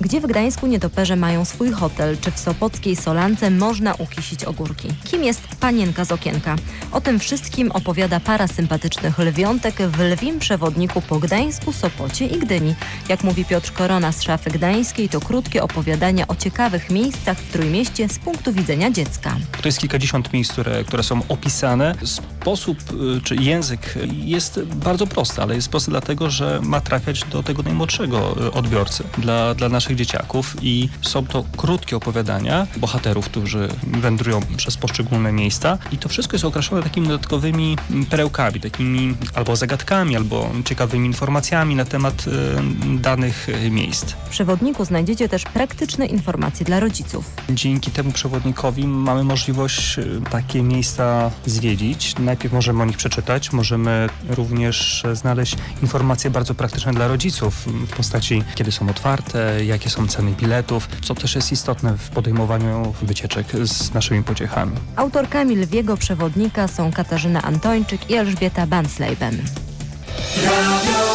Gdzie w Gdańsku nietoperze mają swój hotel, czy w Sopockiej Solance można ukisić ogórki? Kim jest panienka z okienka? O tym wszystkim opowiada para sympatycznych lwiątek w lwim przewodniku po Gdańsku, Sopocie i Gdyni. Jak mówi Piotr Korona z Szafy Gdańskiej, to krótkie opowiadania o ciekawych miejscach w Trójmieście z punktu widzenia dziecka. To jest kilkadziesiąt miejsc, które, które są opisane. Sposób y, czy język jest bardzo prosty, ale jest prosty dlatego, że ma trafiać do tego najmłodszego y, odbiorcy, dla, dla naszych dzieciaków i są to krótkie opowiadania bohaterów, którzy wędrują przez poszczególne miejsca i to wszystko jest okraszone takimi dodatkowymi perełkami, takimi albo zagadkami, albo ciekawymi informacjami na temat y, danych miejsc. W przewodniku znajdziecie też praktyczne informacje dla rodziców. Dzięki temu przewodnikowi mamy możliwość y, takie miejsca zwiedzić. Najpierw możemy o nich przeczytać, możemy również znaleźć informacje bardzo praktyczne dla rodziców w postaci kiedy są otwarte, jakie są ceny biletów, co też jest istotne w podejmowaniu wycieczek z naszymi pociechami. Autorkami lwiego przewodnika są Katarzyna Antończyk i Elżbieta Banslejben. Radio